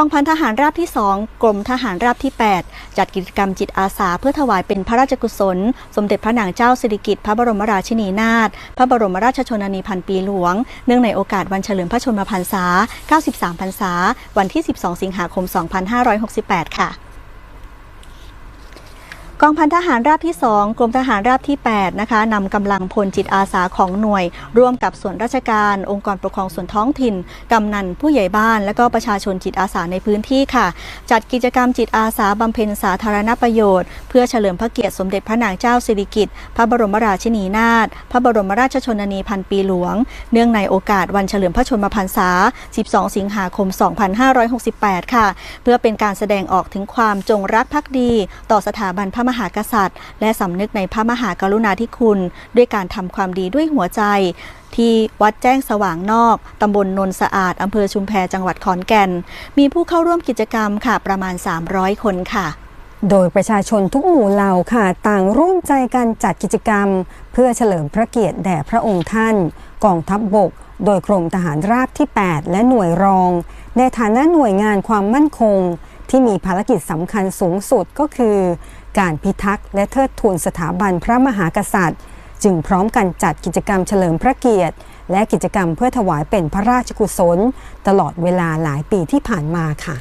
กองพันทหารราบที่ 2 กรมทหารราบที่ 8 จัดกิจกรรมจิตอาสาเพื่อถวายเป็นพระราชกุศล สมเด็จพระนางเจ้าสิริกิติ์พระบรมราชินีนาถพระบรมราชชนนีพันปีหลวง เนื่องในโอกาสวันเฉลิมพระชนมพรรษา 93 พรรษา วันที่ 12 สิงหาคม 2568 ค่ะ กองพันทหารราบที่ 2 กรมทหารราบที่ 8 นะคะนำกำลังพลจิตอาสาของหน่วย ร่วมกับส่วนราชการ องค์กรปกครองส่วนท้องถิ่น กำนันผู้ใหญ่บ้าน และก็ประชาชนจิตอาสาในพื้นที่ค่ะ จัดกิจกรรมจิตอาสาบำเพ็ญสาธารณประโยชน์ เพื่อเฉลิมพระเกียรติสมเด็จพระนางเจ้าสิริกิติ์พระบรมราชินีนาถพระบรมราชชนนีพันปีหลวง เนื่องในโอกาสวันเฉลิมพระชนมพรรษา 12 สิงหาคม 2568 ค่ะ เพื่อเป็นการแสดงออกถึงความจงรักภักดี ต่อสถาบันพระมหากษัตริย์ และสำนึกในพระมหากรุณาธิคุณ ด้วยการทำความดีด้วยหัวใจ ที่วัดแจ้งสว่างนอก ตำบลนนสะอาด อำเภอชุมแพจังหวัดขอนแก่น มีผู้เข้าร่วมกิจกรรมค่ะ ประมาณ 300 คนค่ะโดยประชาชนทุกหมู่เหล่าค่ะ ต่างร่วมใจกันจัดกิจกรรม เพื่อเฉลิมพระเกียรติแด่พระองค์ท่าน กองทัพบบก โดยกรมทหารราบที่ 8 และหน่วยรอง ในฐานะหน่วยงานความมั่นคง ที่มีภารกิจสำคัญสูงสุดก็คือ การพิทักษ์และเทิดทูนสถาบันพระมหากษัตริย์ จึงพร้อมกันจัดกิจกรรมเฉลิมพระเกียรติ และกิจกรรมเพื่อถวายเป็นพระราชกุศล ตลอดเวลาหลายปีที่ผ่านมาค่ะ